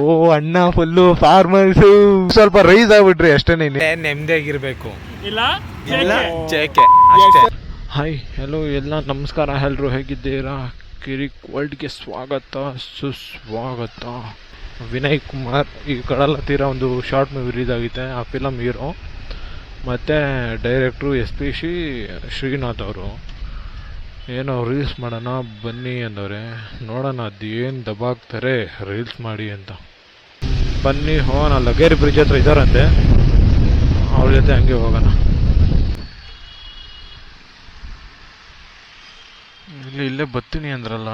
ಓ ಅಣ್ಣ full farmers ಸ್ವಲ್ಪ rise ಆಗ್ಬಿಟ್ರಿ ಅಷ್ಟೇ ನೆಮ್ಮದಿಯಾಗಿರ್ಬೇಕು ಇಲ್ಲ? ಚೇಕೆ ಅಷ್ಟೇ. ಹಾಯ್ ಹಲೋ ಎಲ್ಲ ನಮಸ್ಕಾರ ಎಲ್ಲರೂ ಹೇಗಿದ್ದೀರಾ? ಕಿರಿಕ್ ವರ್ಲ್ಡ್ಗೆ ಸ್ವಾಗತ ಸುಸ್ವಾಗತ. ವಿನಯ್ ಕುಮಾರ್ ಈ ಕಡಲ ತೀರ ಒಂದು ಶಾರ್ಟ್ ಮೂವಿ ರಿಲೀಸ್ ಆಗಿದೆ ಆ ಫಿಲಮ್ ಹೀರೋ ಮತ್ತು ಡೈರೆಕ್ಟ್ರು ಎಸ್ ಪಿ ಶಿ ಶ್ರೀನಾಥ್ ಅವರು. ಏನೋ ರೀಲ್ಸ್ ಮಾಡೋಣ ಬನ್ನಿ ಅಂದವ್ರೆ ನೋಡೋಣ ಅದು ಏನು ದಬಾಕ್ತಾರೆ ರೀಲ್ಸ್ ಮಾಡಿ ಅಂತ. ಬನ್ನಿ ಹೋಗೋಣ ಲಗೇರಿ ಬ್ರಿಡ್ಜ್ ಹತ್ರ ಇದ್ದಾರಂತೆ ಅವ್ರ ಜೊತೆ ಹಂಗೆ ಹೋಗೋಣ. ಇಲ್ಲಿ ಇಲ್ಲೇ ಬರ್ತೀನಿ ಅಂದ್ರಲ್ಲ.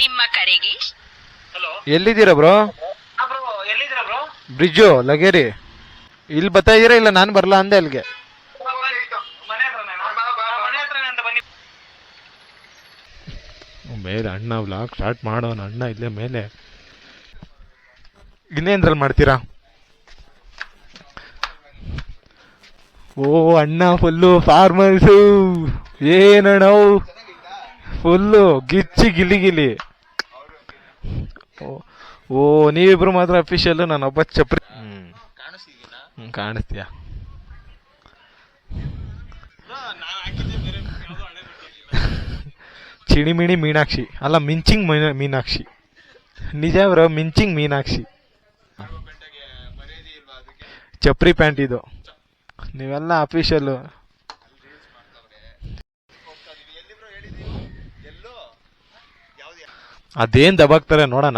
ನಿಮ್ಮ ಬ್ರೋ? ಎಲ್ಲಿದ್ದೀರಾ ಬ್ರೋ? ಬ್ರಿಡ್ಜು ಲಗೇರಿ ಇಲ್ಲಿ ಬರ್ತಾ ಇದ್ದೀರಾ ಇಲ್ಲ ನಾನು ಬರಲ್ಲ ಅಂದೆ ಅಲ್ಲಿಗೆ? ಮೇಲೆ ಅಣ್ಣ ವ್ಲಾಗ್ ಸ್ಟಾರ್ಟ್ ಮಾಡೋಣ ಅಣ್ಣ ಇಲ್ಲೇ ಮೇಲೆ. ಇನ್ನೇನ್ರಲ್ಲಿ ಮಾಡ್ತೀರಾ? ಓ ಅಣ್ಣ ಫುಲ್ಲು ಫಾರ್ಮರ್ಸು ಏನಣ್ಣ ಫುಲ್ಲು ಗಿಚ್ಚಿ ಗಿಲಿ ಗಿಲಿ. ಓ- ನೀವಿಬ್ರು ಮಾತ್ರ ಅಫಿಷಿಯಲ್ ನಾನೊಬ್ಬ ಚಪ್ರಿ. ಹ್ಮ್, ಕಾಣಿಸ್ತೀಯಾ? ಚಿಣಿಮಿಣಿ ಮೀನಾಕ್ಷಿ. ಅಲ್ಲ, ಮಿಂಚಿಂಗ್ ಮೀನ- ಮೀನಾಕ್ಷಿ. ನಿಜ ಬ್ರೋ, ಮಿಂಚಿಂಗ್ ಮೀನಾಕ್ಷಿ. ಚಪ್ರಿ ಪ್ಯಾಂಟ್ ಇದು. ನೀವೆಲ್ಲ ಅಫಿಷಿಯಲ್ ಅದೇನು ದಬಾಕ್ತಾರೆ ನೋಡೋಣ.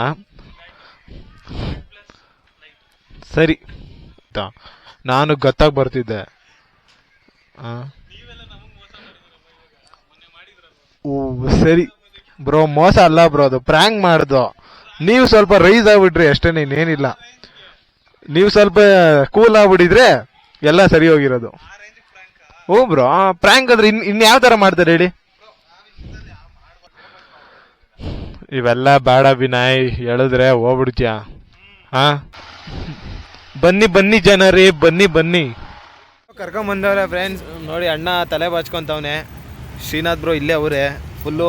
ಸರಿ. ನಾನು ಗೊತ್ತಾಗಿ ಬರ್ತಿದ್ದೆ. ಆ. ಓ, ಸರಿ. ಬ್ರೋ, ಮೋಸ ಅಲ್ಲ ಬ್ರೋ, ಅದು ಪ್ರ್ಯಾಂಕ್ ಮಾಡ್ದು. ನೀವು ಸ್ವಲ್ಪ ರೈಸ್ ಆಗ್ಬಿಟ್ರಿ, ಅಷ್ಟೇ ಇನ್ನೇನಿಲ್ಲ ನೀವು ಸ್ವಲ್ಪ ಕೂಲ್ ಆಗ್ಬಿಟ್ಟಿದ್ರೆ ಎಲ್ಲ ಸರಿ ಹೋಗಿರೋದು. ಓ, ಬ್ರೋ ಪ್ರ್ಯಾಂಕ್ ಅಂದ್ರೆ ಇನ್ ಯಾವ ತರ ಮಾಡ್ತಾರೆ ಹೇಳಿ? ಇವೆಲ್ಲ ಬೇಡ ವಿನಾಯ್ ಹೇಳಿದ್ರೆ ಹೋಗ್ಬಿಡ್ತೀಯ? ಹಾ? ಬನ್ನಿ ಬನ್ನಿ ಜನರೇ, ಬನ್ನಿ ಬನ್ನಿ. ಕರ್ಕೊಂಬಂದವ್ರೆ ಫ್ರೆಂಡ್ಸ್ ನೋಡಿ ಅಣ್ಣ ತಲೆ ಬಾಚ್ಕೊಂತವ್ನೆ. ಶ್ರೀನಾಥ್ ಬ್ರೋ ಇಲ್ಲೇ ಅವರೇ. ಫುಲ್ಲು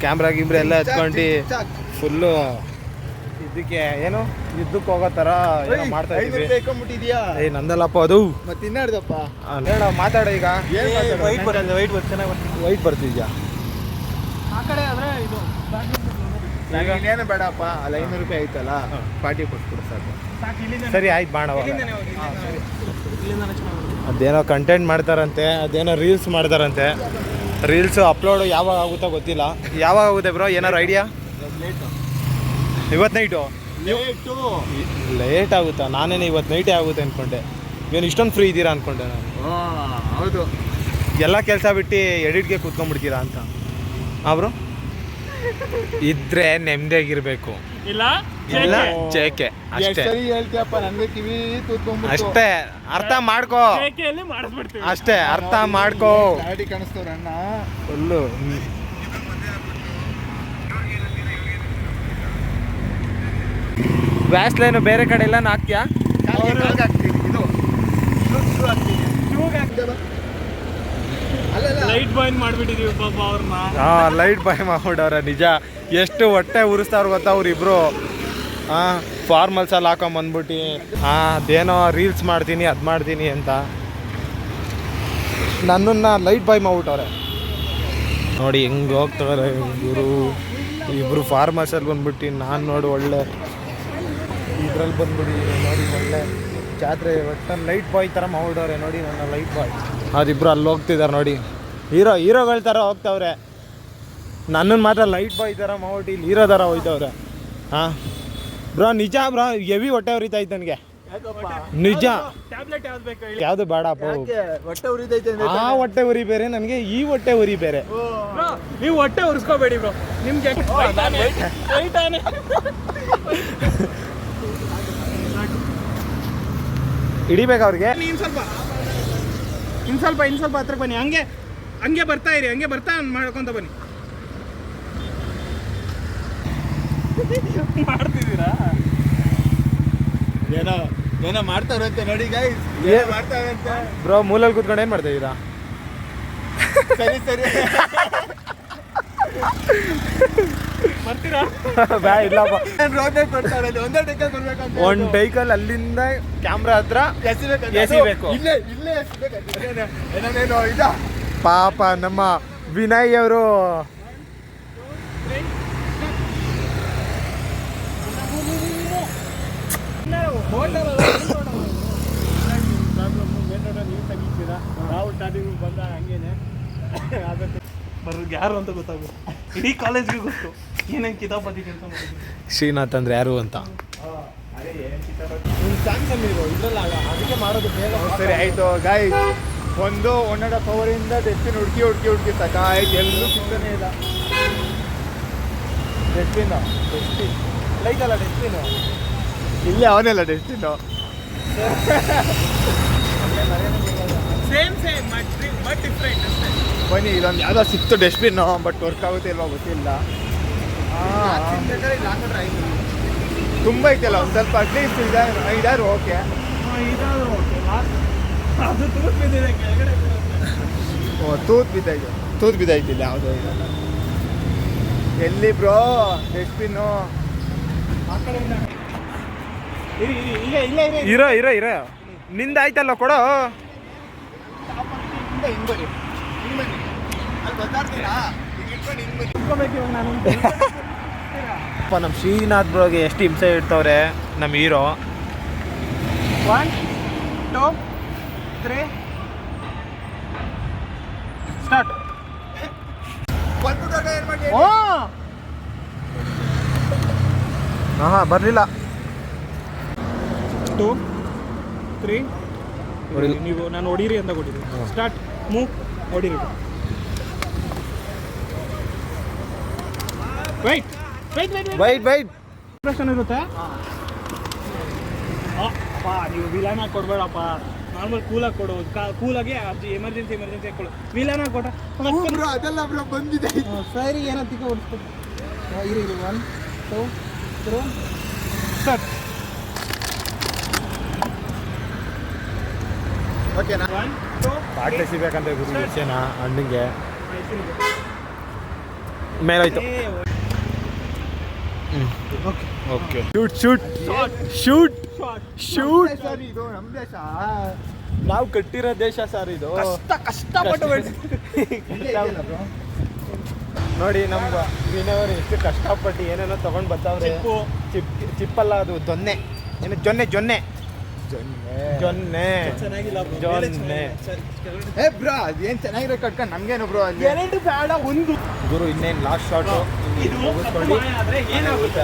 ಕ್ಯಾಮ್ರಾ ಗಿಮ್ರಾ ಎಲ್ಲ ಎತ್ಕೊಂಡು ಫುಲ್ಲು ಇದಕ್ಕೆ ಏನು? ಯುದ್ಧಕ್ಕೆ ಹೋಗೋ ಥರ ಏನೋ ಮಾಡ್ತಾ ಏ ನಂದಲ್ಲಪ್ಪ ಅದು. ಮತ್ತೆ ಇನ್ನಾಡ್ದಪ್ಪ ಆ, ಹೇಳ ಮಾತಾಡ ಈಗ. ವೈಟ್ ಬರ್ತದೆ ವೈಟ್ ಬರ್ ಚೆನ್ನಾಗಿ ವೈಟ್ ಬರ್ತಿದ್ಯಾ ಆ ಕಡೆ ಆದರೆ ಇದು ಇನ್ನೇನು ಬೇಡಪ್ಪ ಅಲ್ಲಿ ಐನೂರು ರೂಪಾಯಿ ಐತಲ್ಲ ಪಾರ್ಟಿ ಕೊಟ್ಟು ಸಾಕು. ಸರಿ ಆಯ್ತು ಬಾಣ ಇಲ್ಲಿಂದನೇ ಅದೇನೋ ಕಂಟೆಂಟ್ ಮಾಡ್ತಾರಂತೆ ಅದೇನೋ ರೀಲ್ಸ್ ಮಾಡ್ತಾರಂತೆ. ರೀಲ್ಸ್ ಅಪ್ಲೋಡ್ ಯಾವಾಗ ಆಗುತ್ತೋ ಗೊತ್ತಿಲ್ಲ. ಯಾವಾಗ ಆಗುತ್ತೆ ಬ್ರೋ ಏನಾರು ಐಡಿಯಾ ಇವತ್ತು ನೈಟು ಲೇಟ್ ಆಗುತ್ತಾ? ನಾನೇನು ಇವತ್ತು ನೈಟೇ ಆಗುತ್ತೆ ಅನ್ಕೊಂಡೆ. ಏನು ಇಷ್ಟೊಂದು ಫ್ರೀ ಇದ್ದೀರಾ ಅನ್ಕೊಂಡೆ ನಾನು. ಹೌದು. ಎಲ್ಲ ಕೆಲಸ ಬಿಟ್ಟು ಎಡಿಟ್ಗೆ ಕೂತ್ಕೊಂಡ್ಬಿಡ್ತೀರಾ ಅಂತ. ಹಾಂ ಬ್ರೋ ಇದ್ರೆ ನೆಮ್ಮದಿಯಾಗಿರ್ಬೇಕು ಇಲ್ಲ? ಇಲ್ಲ ಚೇಕೆ ಅಷ್ಟೇ. ಸರಿ ಹೇಳ್ತೀಯಪ್ಪ ನನಗೆ ಕಿವಿ ತೂತ್ಕೊಂಡ್ಬಿಟ್ಟು. ಅಷ್ಟೇ ಅರ್ಥ ಮಾಡ್ಕೋ. ಕೇಕೆಯಲ್ಲಿ ಮಾಡಿಸ್ಬಿಡ್ತೀವಿ. ಅಷ್ಟೇ ಅರ್ಥ ಮಾಡ್ಕೋ. ಗಾಡಿ ಕಾಣಿಸ್ತವ್ರ ಅಣ್ಣ. ಫುಲ್ಲು. ವ್ಯಾಸ್ಲೈನು ಬೇರೆ ಕಡೆ ಎಲ್ಲ ಹಾಕ್ತೀಯಾ ಲೈಟ್ ಬಾಯ್ ಮಾಡ್ಬಿಟ್ಟಿದೀವಿ ಪಾಪ ಅವ್ರನ್ನ. ಲೈಟ್ ಬಾಯ್ ಮಾಡ್ಬಿಡೋರ ನಿಜ. ಎಷ್ಟು ಹೊಟ್ಟೆ ಉರಿಸ್ತಾರ ಗೊತ್ತಾ ಅವ್ರಿಬ್ರು? ಹಾಂ ಫಾರ್ಮಲ್ಸಲ್ಲಿ ಹಾಕೊಂಬಂದ್ಬಿಟ್ಟು ಹಾಂ ಅದೇನೋ ರೀಲ್ಸ್ ಮಾಡ್ತೀನಿ, ಅದು ಮಾಡ್ತೀನಿ ಅಂತ. ನನ್ನನ್ನು ಲೈಟ್ ಬಾಯ್ ಮಾಡ್ಬಿಟ್ಟವ್ರೆ ನೋಡಿ ಹೆಂಗೆ ಹೋಗ್ತವ್ರೆ ಇಬ್ಬರು ಇಬ್ಬರು ಫಾರ್ಮರ್ಸಲ್ಲಿ ಬಂದ್ಬಿಟ್ಟು, ನಾನು ನೋಡಿ ಒಳ್ಳೆ. ಇದ್ರಲ್ಲಿ ಬಂದ್ಬಿಡಿ, ನೋಡಿ ಒಳ್ಳೆ. ಜಾತ್ರೆ ಒಟ್ಟು ಲೈಟ್ ಬಾಯ್ ಥರ ಮಾಡ್ಬಿಟ್ಟವ್ರೆ ನೋಡಿ ನನ್ನ ಲೈಟ್ ಬಾಯ್ ಅವರಿಬ್ರು ಅಲ್ಲಿ ಹೋಗ್ತಿದ್ದಾರೆ ನೋಡಿ. ಹೀರೋ ಹೀರೋಗಳ ಥರ ಹೋಗ್ತವ್ರೆ. ನನ್ನನ್ನು ಮಾತ್ರ ಲೈಟ್ ಬಾಯ್ ಥರ ಮಾವಟಿ ಇಲ್ಲಿ ಇರೋದಾರ ಥರ ಹೋಯ್ತವ್ರೆ. ಹಾಂ? ಬ್ರೋ ನಿಜ ಬ್ರೋ ಎವಿ ಹೊಟ್ಟೆ ಉರಿತೈತೆ ನನಗೆ. ನಿಜ. ಟ್ಯಾಬ್ಲೆಟ್ ಯಾವ್ದು ಬೇಡ ಆ ಹೊಟ್ಟೆ ಉರಿ ಬೇರೆ ನನಗೆ ಈ ಹೊಟ್ಟೆ ಉರಿ ಬೇರೆ. ನೀವು ಹೊಟ್ಟೆ ಉರ್ಸ್ಕೋಬೇಡಿ ಬ್ರೋ. ನಿಮ್ಗೆ ಹಿಡಿಬೇಕು ಅವ್ರಿಗೆ. ಇನ್ ಸ್ವಲ್ಪ ಇನ್ ಸ್ವಲ್ಪ ಇನ್ ಸ್ವಲ್ಪ ಹತ್ರಕ್ಕೆ ಬನ್ನಿ. ಹಂಗೆ ಹಂಗೆ ಬರ್ತಾ ಇರಿ. ಹಂಗೆ ಬರ್ತಾ ಮಾಡ್ಕೊಂತ ಬನ್ನಿ. ಮಾಡ್ತಿದ್ದೀರಾ? ಏನೋ ಏನೋ ಮಾಡ್ತಾರಂತೆ ನೋಡಿ ಗೈಸ್ ಏನ್- ಮಾಡ್ತಾರಂತೆ ಬ್ರೋ ಮೂಲಲ್ಲಿ ಕೂತ್ಕೊಂಡು ಏನು ಮಾಡ್ತಾ ಇದ್ದೀರಾ ಸರಿ ಸರಿ. ಬರ್ತೀರಾ? ಬ್ಯಾ ಇಲ್ಲಪ್ಪ. ಒಂದೇ ಟೈಕಲ್ ಬರ್ಬೇಕಂತ ಒಂದು ಟೈಕಲ್ ಅಲ್ಲಿಂದ ಕ್ಯಾಮ್ರಾ ಹತ್ರ ಎಸಿಬೇಕು ಎಸಿಬೇಕು. ಇಲ್ಲೇ ಇಲ್ಲೇ ಎಸಿಬೇಕು ಏನೇನೋ ಇದ? ಪಾಪ ನಮ್ಮ ವಿನಯ್ ಅವರು ನಾವು ಸ್ಟಾರ್ಟಿಂಗ್ ಬಂದ ಹಂಗೇನೆ ಬರೋದು ಯಾರು ಅಂತ ಗೊತ್ತಾಗುತ್ತೆ ಇಡೀ ಕಾಲೇಜ್ಗೆ ಗೊತ್ತು. ಏನೇನು ಕಿತಾಪತಿ ಕೆಲಸ ಮಾಡಿದ್ರು. ಶ್ರೀನಾಥ್ ಅಂದ್ರೆ ಯಾರು ಅಂತ? ಅದಕ್ಕೆ ಮಾಡೋದು ಸರಿ ಆಯ್ತು. ಗಾಯ್ ಒಂದು ಒನ್ ಪವರಿಂದ ಹಾಫ್ ಅವರಿಂದ ಡೆಸ್ಟಿನ್ ಹುಡುಕಿ ಹುಡುಕಿ ಹುಡುಕಿ ತಕ ಆಯ್ತು ಎಲ್ಲರೂ ಸಿಗ್ತಾನೆ ಇಲ್ಲ. ಡೆಸ್ಟಿನ್ ಡೆಸ್ಟಿನ್ ಅಲ್ಲ ಡೆಸ್ಟಿನ್ ಇಲ್ಲೇ ಅವನೆಲ್ಲ destiny same same but different ಅಷ್ಟೇ. ಬನ್ನಿ ಇದೊಂದು ಯಾವುದೋ ಸಿಕ್ತು ಡಸ್ಟ್ಬಿನ್ನು ಬಟ್ ವರ್ಕ್ ಆಗುತ್ತೆ ಇಲ್ವಾ ಗೊತ್ತಿಲ್ಲ. ತುಂಬ ಐತಲ್ಲ ಒಂದು ಸ್ವಲ್ಪ ಅಟ್ಲೀಸ್ಟ್ ಇದಾದ್ರು ಐದಾರು ಓಕೆ ಓ ತೂತ್ ಬಿದ್ದಾಯ್ತು. ತೂತ್ ಬಿದ್ದಾಯ್ತಿಲ್ಲ ಯಾವುದೋ ಇಲ್ಲ ಎಲ್ಲಿ ಬ್ರೋ ಡಸ್ಟ್ಬಿನ್ನು ಆ ಕಡೆಯಿಂದ ಇರಿ ಇರಿ ಇರಿ ಇರೋ ಇರೋ ಇರೋ ನಿಂದ ಆಯ್ತಲ್ಲ ಕೊಡೋ. ಅಪ್ಪ ನಮ್ಮ ಶ್ರೀನಾಥ್ ಬ್ರೋಗೆ ಎಷ್ಟು ಹಿಂಸೆ ಇಡ್ತವ್ರೆ ನಮ್ಮ hero. One two three start ಓ! ಹಾಂ ಬರಲಿಲ್ಲ. Two three. ನೀವು ನಾನು ಹೊಡೀರಿ ಅಂತ ಕೊಟ್ಟಿದ್ದೀನಿ. Start move ಹೊಡೀರಿ. Wait wait wait bite bite ಪ್ರಶ್ನೆ ಇರುತ್ತೆ? ಆ, ಅಪ್ಪ ನೀವು ವಿಲಾನ ಕೊಡ್ಬೇಡಪ್ಪ. ನಾರ್ಮಲ್ ಕೂಲಾಗಿ ಕೊಡು. ಕೂಲಾಗಿ ಎಮರ್ಜೆನ್ಸಿ ಎಮರ್ಜೆನ್ಸಿ ಕೊಡು. ವಿಲಾನ ಕೊಡ ಬ್ರೋ ಅದೆಲ್ಲ ಬ್ರೋ ಬಂದಿದೆ. ಸರಿ ಏನೋ ತಿಕ್ಕ ಹೊಡಿಸ್ಕೊಡು ಇರಿ ಇರಿ. ಒನ್ ಟೂ ತ್ರೀ ಸ್ಟಾರ್ಟ್ ಓಕೆನಾ? ಒನ್ ಟೂ ಬಾಟ್ಲೆ ಸಿಗ್ಬೇಕಂತ ಗುರು ವಿಷಯನ ಹಣ್ಣಿಗೆ ಮೇಲಾಯ್ತು okay shoot shoot shoot shoot sir ಇದು ನಮ್ಮ ದೇಶ ನಾವು ಕಟ್ಟಿರೋ ದೇಶ ಸರ್ ಇದು. ಕಷ್ಟ ಕಷ್ಟಪಟ್ಟು ನೋಡಿ ನಮ್ಗೆ ವಿನಯವರು ಎಷ್ಟು ಕಷ್ಟಪಟ್ಟು ಏನೇನೋ ತಗೊಂಡ್ ಬರ್ತಾವ್ರೆ ಚಿಪ್ಪು. ಚಿಪ್ ಚಿಪ್ಪಲ್ಲ ಅದು ದೊನ್ನೆ. ಏನು ಜೊನ್ನೆ ಜೊನ್ನೆ. ಜೊನ್ನೆ. ಜೊನ್ನೆ. ಏ ಬ್ರೋ ಅದೇನ್ ಚೆನ್ನಾಗಿರೋ ಕಟ್ಕೊಂಡು ನಮ್ಗೇನು ಬ್ರೋ ಅಲ್ಲಿ? ಎರಡು ಬೇಡ ಒಂದು. ಗುರು ಇನ್ನೇನು ಲಾಸ್ಟ್ ಶಾಟ್ ಆದ್ರೆ ಏನಾಗುತ್ತೆ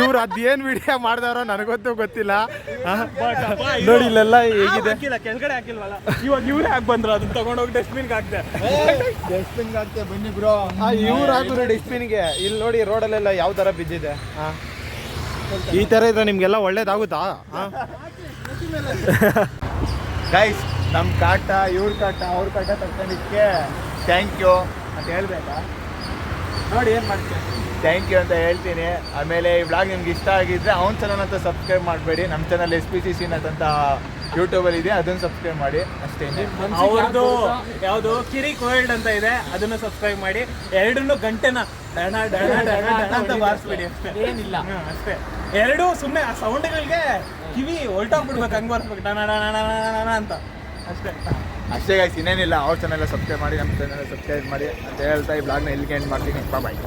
ಇವ್ರು ಅದೇನ್ ವಿಡಿಯೋ ಮಾಡ್ದವ್ರ ನನಗೊತ್ತು ಗೊತ್ತಿಲ್ಲ. ನೋಡಿ ಇಲ್ಲೆಲ್ಲ ಹೇಗಿದೆ. ಹಾಕಿಲ್ಲ ಕೆಳಗಡೆ ಹಾಕಿಲ್ವಲ್ಲ? ಇವಾಗ ಇವ್ರೇ ಹಾಕಿ ಬಂದ್ರು ಅದನ್ನ ತಗೊಂಡೋಗಿ ಡಸ್ಟ್ಬಿನ್ಗೆ ಹಾಕ್ದೆ. ಡಸ್ಟ್ಬಿನ್ ಹಾಕ್ತೆ ಬನ್ನಿ ಬ್ರೋ. ಇವ್ರು ಹಾಕಿದ್ರು ಡಸ್ಟ್ಬಿನ್ಗೆ ಇಲ್ಲಿ ನೋಡಿ ರೋಡಲ್ಲೆಲ್ಲ ಯಾವ ತರ ಬಿದ್ದಿದೆ? ಆ? ಈ ತರ ಇದ್ರೆ ನಿಮ್ಗೆಲ್ಲ ಒಳ್ಳೇದಾಗುತ್ತಾ? ಗೈಸ್ ನಮ್ಮ ಕಾಟ ಇವ್ರ ಕಾಟ ಅವ್ರ ಕಾಟ ತಗೊಂಡಿದ್ದಕ್ಕೆ ಥ್ಯಾಂಕ್ ಯು ಅಂತ ಹೇಳ್ಬೇಕಾ? ನೋಡಿ ಏನ್ ಮಾಡ್ತೀನಿ ಥ್ಯಾಂಕ್ ಯು ಅಂತ ಹೇಳ್ತೀನಿ. ಆಮೇಲೆ ಈ ವ್ಲಾಗ್ ನಿಮ್ಗೆ ಇಷ್ಟ ಆಗಿದ್ರೆ ಅವ್ನ ಚಾನಲ್ ಅಂತ ಸಬ್ಸ್ಕ್ರೈಬ್ ಮಾಡಬೇಡಿ. ನಮ್ಮ channel S P C C ಅಂತ ಯೂಟ್ಯೂಬಲ್ಲಿ ಇದೆ ಅದನ್ನು ಸಬ್ಸ್ಕ್ರೈಬ್ ಮಾಡಿ. ಅಷ್ಟೇ ಅವ್ರದ್ದು ಯಾವುದು ಕಿರಿ ವರ್ಲ್ಡ್ ಅಂತ ಇದೆ ಅದನ್ನು ಸಬ್ಸ್ಕ್ರೈಬ್ ಮಾಡಿ. ಎರಡನ್ನೂ ಗಂಟೆನ ಡಣ ಡಣ ಡಣ ಡಣ ಅಂತ ಬಾರಿಸ್ಬಿಡಿ. ಅಷ್ಟೇ ಏನಿಲ್ಲ. ಅಷ್ಟೇ. ಎರಡು ಸುಮ್ಮನೆ ಆ ಸೌಂಡ್ಗಳಿಗೆ ಕಿವಿ ಹೊಲ್ಟೋಗ್ಬಿಡ್ಬೇಕು ಹಂಗೆ ಬಾರಿಸ್ಬೇಕು ಡಣ ಡಣ ಡಣ ಡಣ ಅಂತ. ಅಷ್ಟೇ. ಅಷ್ಟೇ ಗಾಯ್ಸ್ ಇನ್ನೇನಿಲ್ಲ ಅವ್ರ ಚಾನಲ್ ಸಬ್ಸ್ಕ್ರೈಬ್ ಮಾಡಿ ನಮ್ಮ ಚಾನಲ್ ಸಬ್ಸ್ಕ್ರೈಬ್ ಮಾಡಿ ಅಂತ ಹೇಳ್ತಾ ಈ ಬ್ಲಾಗ್ನ ಇಲ್ಲಿಗೆ ಎಂಡ್ ಮಾಡ್ತೀನಿ. ಬಾಯ್